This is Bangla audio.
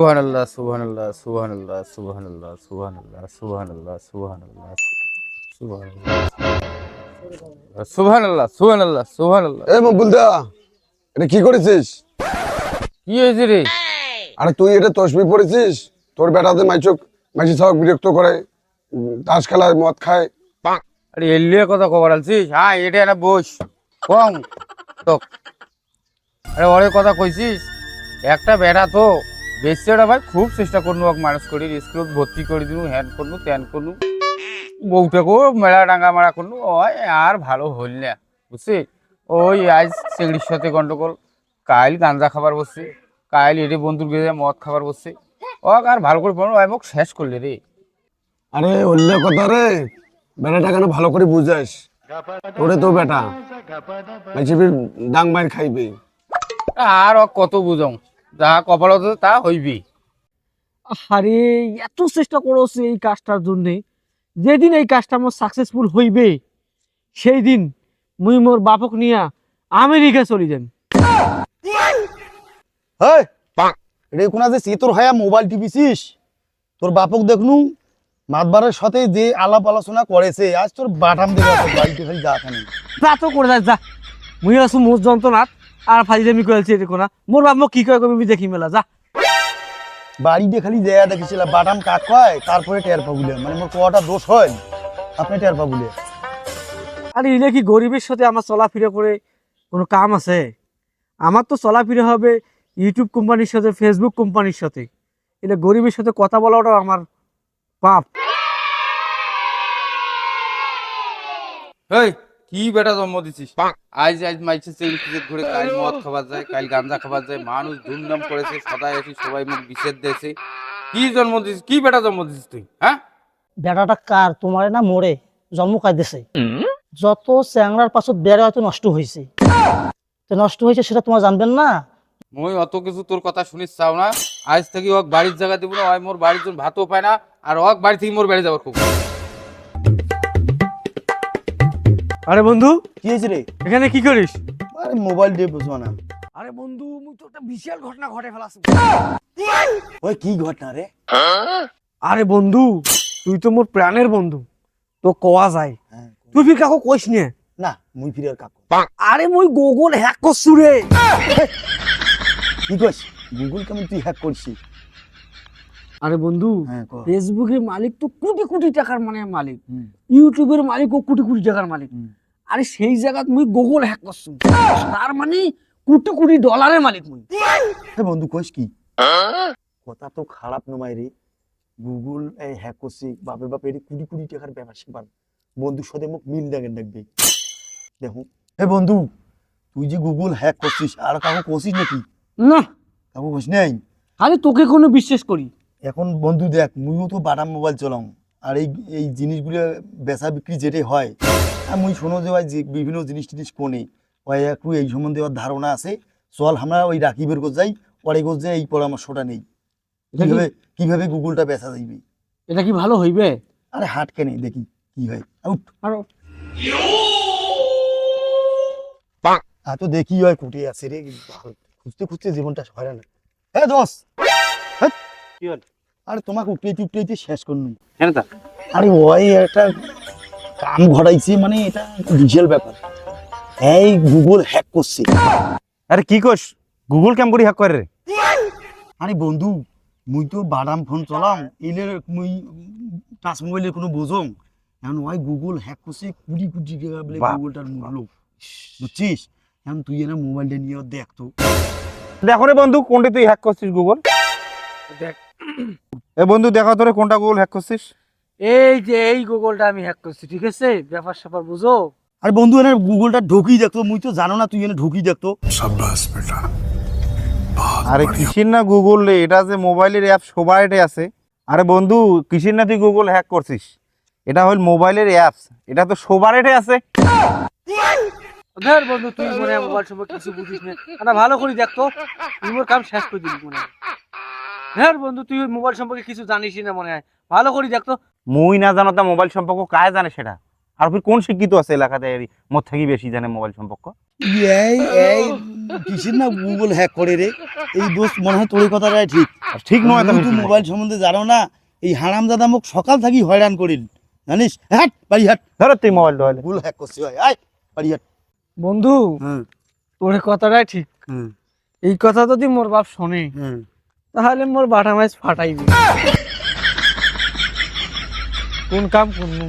সুবহানাল্লাহ সুবহানাল্লাহ সুবহানাল্লাহ সুবহানাল্লাহ সুবহানাল্লাহ সুবহানাল্লাহ সুবহানাল্লাহ সুবহানাল্লাহ সুবহানাল্লাহ সুবহানাল্লাহ সুবহানাল্লাহ এ মকবুলদা এটা কি করেছিস কি হয়েছে রে আরে তুই এটা তসবি পড়েছিস তোর বেটাতে মাইচক মাইচি সব বিরক্ত করে তাস খেলায় মদ খায় আরে এলিয়ে কথা কবার আলছিস হ্যাঁ এটা না বস কম তো আরে অনেক কথা কইছিস একটা বেড়া তো বেশি ওটা ভাই খুব চেষ্টা করনু ওকে মানুষ করি স্কুলত ভর্তি করে দিনু হ্যান করনু ত্যান করনু। বউটাকেও মেলা ডাঙ্গা মারা করনু ওই আর ভালো হইল না বুঝছিস ওই আজ চিংড়ির সাথে গন্ডগোল কাইল গাঞ্জা খাবার বসছে কাইল এটি বন্ধুর গেছে মদ খাবার বসছে। ও আর ভালো করে পড়ো মোক শেষ করলে রে। আরে অন্য কথা রে বেটাটা কেন ভালো করে বুঝাস। তোরে তো বেটা ডাং মার খাইবে। আর ও কত বুঝং যা কপালত তা হইবি। আরে এত চেষ্টা করছি এই কাজটার জন্যে। যেদিন এই কাজটা আমার সাকসেসফুল হইবে সেই দিন মুই মোর বাপক নিয়া আমেরিকা চলে যান হেই রে কোনা যে তোর হয়া মোবাইল টিপিছিস তোর বাপক দেখনু মাতবারের সাথে যে আলাপ আলোচনা করেছে আজ তোর বাটাম মোবাইল টিপে যা যা তো করে যা। মুই আছো মোর যন্ত্রণাত। আর ফাইজামি করেছি এটা কোনা মোর বাপ মোক কি কয় কবি দেখি মেলা যা। বাড়িতে খালি দেয়া দেখিছিল বাটাম কাক কয় তারপরে টের পাবুলে মানে মোর কোয়াটা দোষ হয় আপনি টের পাবুলে আরে ইলে কি গরিবের সাথে আমার চলাফেরা করে কোনো কাম আছে? আমার তো চলাফেরা হবে ইউটিউব কোম্পানির সাথে ফেসবুক কোম্পানির সাথে। এটা গরিবের সাথে কথা বলাটাও আমার পাপ। হেই কি বেটা জন্ম দিছিস? আজ আজ মাইছে পিছে ঘুরে কাল মদ খাবার যায় কাল গাঞ্জা খাবার যায় মানুষ ধুমধাম করেছে সদাই আছি সবাই মুখ বিচ্ছেদ দিয়েছে। কি জন্ম দিছিস? কি বেটা জন্ম দিছিস তুই হ্যাঁ? বেড়াটা কার? তোমারে না মরে? জন্ম কাঁদিছে যত চ্যাংড়ার পাছত বেড়া হয়তো নষ্ট হয়েছে তো নষ্ট হয়েছে সেটা তোমার জানবেন না? মই অত কিছু তোর কথা শুনিস চাও না? আজ থেকে ওক বাড়ির জায়গা দিব না ওই মোর বাড়ির জন্য ভাতও পায় না আর ওক বাড়ি থেকে মোর বেড়ে যাবার খুব। আরে বন্ধু কি হয়েছে রে? এখানে কি করিস? আরে মোবাইল দিয়ে বুঝব না। আরে বন্ধু মুই তো একটা বিশাল ঘটনা ঘটে ফেলাছি। ওই কি ঘটনা রে? আরে বন্ধু তুই তো মোর প্রাণের বন্ধু। তো কোয়া যায়? হ্যাঁ, তুই ফির কাকু কইস নে? না মুই ফিরে আর কাকু। আরে মুই গুগল হ্যাক করছু রে। কি কইস? গুগল কেমন তুই হ্যাক করছিস? আরে বন্ধু হ্যাঁ ফেসবুকের মালিক তো কোটি কোটি টাকার মানে মালিক। ইউটিউবের মালিক ও কোটি কোটি টাকার মালিক। আরে সেই জায়গাত মুই গুগল হ্যাক করছু। তার মানে কোটি কোটি ডলারের মালিক মুই। বন্ধু কইস কি? কথা তো খারাপ নমাই রে। গুগল এই হ্যাক করছে বাপে বাপের কোটি কোটি টাকার ব্যাপার সেবার বন্ধুর সাথে মুখ মিল দেখেন দেখবে। দেখো। হে বন্ধু তুই যে গুগল হ্যাক করছিস আর কাকু করছিস নাকি? না। কাকু কইস নাই? আরে তোকে কোনো বিশ্বাস করি। এখন বন্ধু দেখ মুইও তো বাটাম মোবাইল চলাম আর এই এই জিনিসগুলো বেচা বিক্রি যেটাই হয় আর মুই শোনো যে ভাই যে বিভিন্ন জিনিস টিনিস কোনে ওই একটু এই সম্বন্ধে ওর ধারণা আছে। চল আমরা ওই রাকিবের গোজ যাই পরে গোজ যে এই পরামর্শটা নেই। কীভাবে কীভাবে গুগলটা বেচা যাইবে? এটা কি ভালো হইবে? আরে হাট কেনে দেখি কি হয়। আউট। আরও আর তো দেখি হয় কুটে আছে রে। খুঁজতে খুঁজতে জীবনটা হয় না। হ্যাঁ দোস কি হল? আরে তোমাকে উঠতে উঠতে শেষ করনু। হ্যাঁ তা? আরে ওই একটা কাম ঘটাইছে মানে এটা বিশাল ব্যাপার। এই গুগল হ্যাক করছে। আরে কি কস গুগল কেম করে হ্যাক করে রে? আরে বন্ধু মুই তো বাদাম ফোন চলাম এলে মুই টাচ মোবাইলের কোনো বোঝং। এখন ওই গুগল হ্যাক করছে কুড়ি কোটি টাকা বলে। গুগলটার মূল্য। বুঝছিস? এখন তুই এনে মোবাইলটা নিয়ে দেখ তো। দেখো রে বন্ধু কোনটা তুই হ্যাক করছিস গুগল দেখ। এ বন্ধু দেখা তোরে কোনটা গুগল হ্যাক করছিস? এই যে এই গুগলটা আমি হ্যাক করছি ঠিক আছে? ব্যাপার স্যাপার বুঝো? আরে বন্ধু এনে গুগলটা ঢুকি দেখতো মুই তো জানো না তুই এনে ঢুকি দেখতো আরে কিসির না গুগল রে? এটা যে মোবাইলের অ্যাপ সবাইটে আছে। আরে বন্ধু কিসির না তুই গুগল হ্যাক করছিস? এটা হল মোবাইলের অ্যাপস এটা তো সবারটে আছে। ধর বন্ধু তুই মনে মোবাইল সম্পর্কে কিছু বুঝিস না। না ভালো করে দেখতো তুই মোর কাম শেষ করে দিবি মনে হয়। ধর বন্ধু তুই ওই মোবাইল সম্পর্কে কিছু জানিস না মনে হয়। ভালো করে দেখতো মুই না জানো তা মোবাইল সম্পর্ক কায় জানে সেটা? আর ফির কোন শিক্ষিত আছে এলাকাতে মত থেকে বেশি জানে মোবাইল সম্পর্ক। এই এই কিসের না গুগল হ্যাক করে রে? এই দোষ মনে হয় তোর কথাটাই ঠিক। ঠিক নয় তো তুই মোবাইল সম্বন্ধে জানো না এই হারামজাদা মুখ সকাল থাকি হয়রান করিল। জানিস? হ্যাট বাড়ি হাট। ধরো তুই মোবাইল টোবাইল গুগল হ্যাক করছি ভাই। আয় বাড়ি হাট। বন্ধু হুম। তোর কথাটাই ঠিক। হুম। এই কথা যদি মোর বাপ শোনে হুম। তাহলে মোর বাটা মাছ ফাটাইবি। কোন কাম করনু?